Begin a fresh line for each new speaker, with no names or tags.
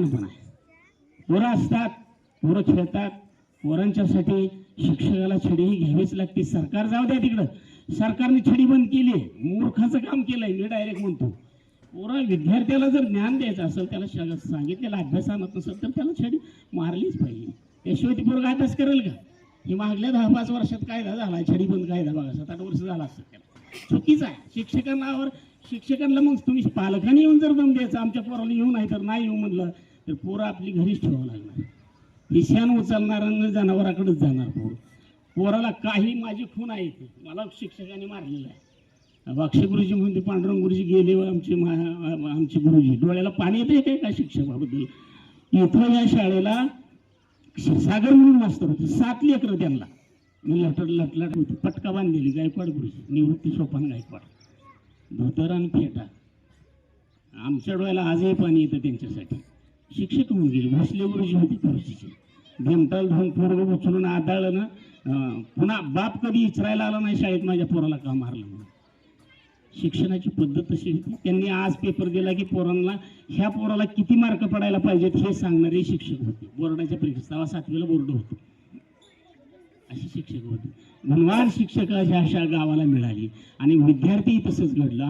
लहानपण आहे. पोरं असतात पोरं खेळतात पोरांच्यासाठी शिक्षकाला छडी ही घ्यावीच लागते. सरकार जाऊ द्या तिकडं. सरकारने छडी बंद केली आहे. मूर्खाचं काम केलंय मी डायरेक्ट म्हणतो. पोरा विद्यार्थ्याला जर ज्ञान द्यायचं असेल त्याला सांगितलेलं नसेल तर त्याला छडी मारलीच पाहिजे. त्याशिवाय ती पोरगा अभ्यास करेल का? हे मागल्या दहा पाच वर्षात कायदा झाला छडी बंद कायदा बघा सात आठ वर्ष झाला असतं त्याला. चुकीचं आहे. शिक्षकांनावर शिक्षकांना मग तुम्ही पालकांनी येऊन जर दम द्यायचं आमच्या पोराला येऊ नाही तर नाही येऊ म्हणलं तर पोरं आपली घरीच ठेवावं लागणार. ही उचलणाऱ्यांना जनावराकडेच जाणार पोर. पोराला काही माझी खून आहे ती मला शिक्षकाने मारलेलं आहे. वाक्षे गुरुजी म्हणते पांडुरंग गुरुजी गेले व आमचे आमचे गुरुजी. डोळ्याला पाणी येते काय का शिक्षकाबद्दल? इथं या शाळेला सागर म्हणून मास्तर होते. सात लेकरं त्यांना. मी लटट लटलट होती. पटका बांधलेली गायकवाड गुरुजी. निवृत्ती सोपान गायकवाड. धोतर आणि फेटा. आमच्या डोळ्याला आजही पाणी येतं त्यांच्यासाठी. शिक्षक होऊन गेले भोसले गुरुजी होती खुर्चीचे भेमटाल धरून पोरग उचलून आदळलं ना पुन्हा बाप कधी इचरायला आला नाही शाळेत माझ्या पोराला का मारलं म्हणून? शिक्षणाची पद्धत तशी होती. त्यांनी आज पेपर दिला की पोरांना ह्या पोराला किती मार्क पडायला पाहिजेत हे सांगणारे शिक्षक होते. बोर्डाच्या परीक्षा सातवीला बोर्ड होतं. असे शिक्षक होते. गुणवान शिक्षक अशा अशा गावाला मिळाली आणि विद्यार्थी तसंच घडलं.